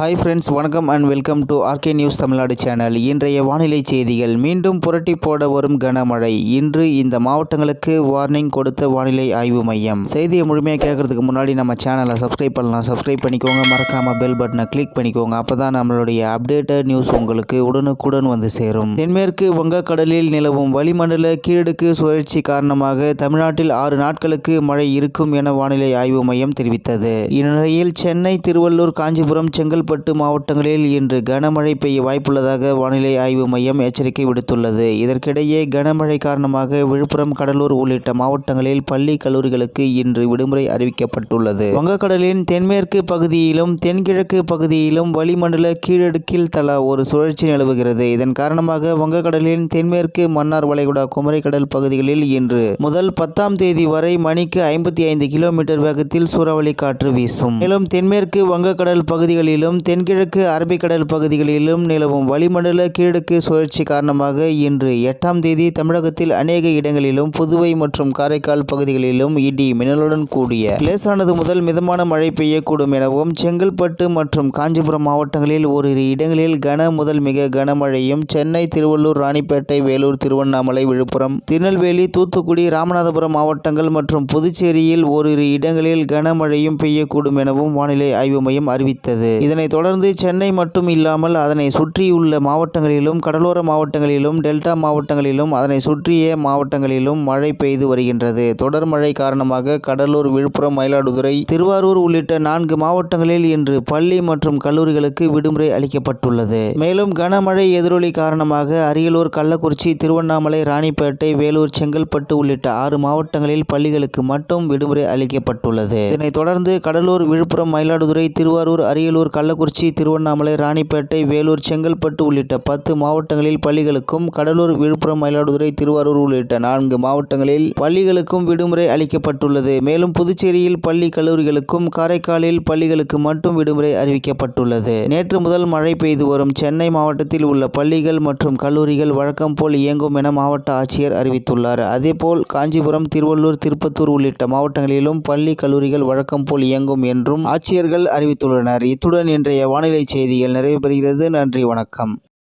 Hi friends வணக்கம் and welcome to R K news Tamil Nadu channel இன்றைய வானிலை செய்திகள். மீண்டும் புரட்டி போட வரும் கனமழை. இன்று இந்த மாவட்டங்களுக்கு வார்னிங் கொடுத்த வானிலை ஆய்வு மையம். செய்தியை முழுமையாக கேட்கறதுக்கு முன்னாடி நம்ம சேனலை சப்ஸ்கிரைப் பண்ணலாம். சப்ஸ்கிரைப் பண்ணிக்கோங்க. மறக்காமல் பெல் பட்டனை கிளிக் பண்ணிக்கோங்க. அப்போ தான் நம்மளுடைய அப்டேட்டட் நியூஸ் உங்களுக்கு உடனுக்குடன் வந்து சேரும். தென்மேற்கு வங்கக்கடலில் நிலவும் வளிமண்டல கீழடுக்கு சுழற்சி காரணமாக தமிழ்நாட்டில் ஆறு நாட்களுக்கு மழை இருக்கும் என வானிலை ஆய்வு மையம் தெரிவித்தது. இந்நிலையில் சென்னை திருவள்ளூர் காஞ்சிபுரம் செங்கல் செங்கல்பட்டு மாவட்டங்களில் இன்று கனமழை பெய்ய வாய்ப்புள்ளதாக வானிலை ஆய்வு மையம் எச்சரிக்கை விடுத்துள்ளது. இதற்கிடையே கனமழை காரணமாக விழுப்புரம் கடலூர் உள்ளிட்ட மாவட்டங்களில் பள்ளி கல்லூரிகளுக்கு இன்று விடுமுறை அறிவிக்கப்பட்டுள்ளது. வங்கக்கடலின் தென்மேற்கு பகுதியிலும் தென்கிழக்கு பகுதியிலும் வளிமண்டல கீழடுக்கில் தலா ஒரு சுழற்சி நிலவுகிறது. இதன் காரணமாக வங்கக்கடலின் தென்மேற்கு மன்னார் வளைகுடா குமரிக்கடல் பகுதிகளில் இன்று முதல் பத்தாம் தேதி வரை மணிக்கு ஐம்பத்தி ஐந்து கிலோமீட்டர் வேகத்தில் சூறாவளி காற்று வீசும். மேலும் தென்மேற்கு வங்கக்கடல் பகுதிகளிலும் தென்கிழக்கு அரபிக்கடல் பகுதிகளிலும் நிலவும் வளிமண்டல கீழடுக்கு சுழற்சி காரணமாக இன்று எட்டாம் தேதி தமிழகத்தில் அநேக இடங்களிலும் புதுவை மற்றும் காரைக்கால் பகுதிகளிலும் இடி மின்னலுடன் கூடிய லேசானது முதல் மிதமான மழை பெய்யக்கூடும் எனவும் செங்கல்பட்டு மற்றும் காஞ்சிபுரம் மாவட்டங்களில் ஓரிரு இடங்களில் கன முதல் மிக கனமழையும் சென்னை திருவள்ளூர் ராணிப்பேட்டை வேலூர் திருவண்ணாமலை விழுப்புரம் திருநெல்வேலி தூத்துக்குடி ராமநாதபுரம் மாவட்டங்கள் மற்றும் புதுச்சேரியில் ஓரிரு இடங்களில் கனமழையும் பெய்யக்கூடும் எனவும் வானிலை ஆய்வு மையம் அறிவித்தது. இதனை இதனைத் தொடர்ந்து சென்னை மட்டும் இல்லாமல் அதனை சுற்றியுள்ள மாவட்டங்களிலும் கடலோர மாவட்டங்களிலும் டெல்டா மாவட்டங்களிலும் அதனை சுற்றிய மாவட்டங்களிலும் மழை பெய்து வருகின்றது. தொடர் மழை காரணமாக கடலூர் விழுப்புரம் மயிலாடுதுறை திருவாரூர் உள்ளிட்ட நான்கு மாவட்டங்களில் இன்று பள்ளி மற்றும் கல்லூரிகளுக்கு விடுமுறை அளிக்கப்பட்டுள்ளது. மேலும் கனமழை எதிரொலி காரணமாக அரியலூர் கள்ளக்குறிச்சி திருவண்ணாமலை ராணிப்பேட்டை வேலூர் செங்கல்பட்டு உள்ளிட்ட ஆறு மாவட்டங்களில் பள்ளிகளுக்கு மட்டும் விடுமுறை அளிக்கப்பட்டுள்ளது. இதனைத் தொடர்ந்து கடலூர் விழுப்புரம் மயிலாடுதுறை திருவாரூர் அரியலூர் கள்ளக்குறிச்சி திருவண்ணாமலை ராணிப்பேட்டை வேலூர் செங்கல்பட்டு உள்ளிட்ட பத்து மாவட்டங்களில் பள்ளிகளுக்கும் கடலூர் விழுப்புரம் மயிலாடுதுறை திருவாரூர் உள்ளிட்ட நான்கு மாவட்டங்களில் பள்ளிகளுக்கும் விடுமுறை அளிக்கப்பட்டுள்ளது. மேலும் புதுச்சேரியில் பள்ளி கல்லூரிகளுக்கும் காரைக்காலில் பள்ளிகளுக்கு மட்டும் விடுமுறை அறிவிக்கப்பட்டுள்ளது. நேற்று முதல் மழை பெய்து வரும் சென்னை மாவட்டத்தில் உள்ள பள்ளிகள் மற்றும் கல்லூரிகள் வழக்கம் போல் இயங்கும் என மாவட்ட ஆட்சியர் அறிவித்துள்ளார். அதேபோல் காஞ்சிபுரம் திருவள்ளூர் திருப்பத்தூர் உள்ளிட்ட மாவட்டங்களிலும் பள்ளி கல்லூரிகள் வழக்கம் போல் இயங்கும் என்றும் ஆட்சியர்கள் அறிவித்துள்ளனர். இத்துடன் இன்றைய வானிலை செய்திகள் நிறைவு பெறுகிறது. நன்றி வணக்கம்.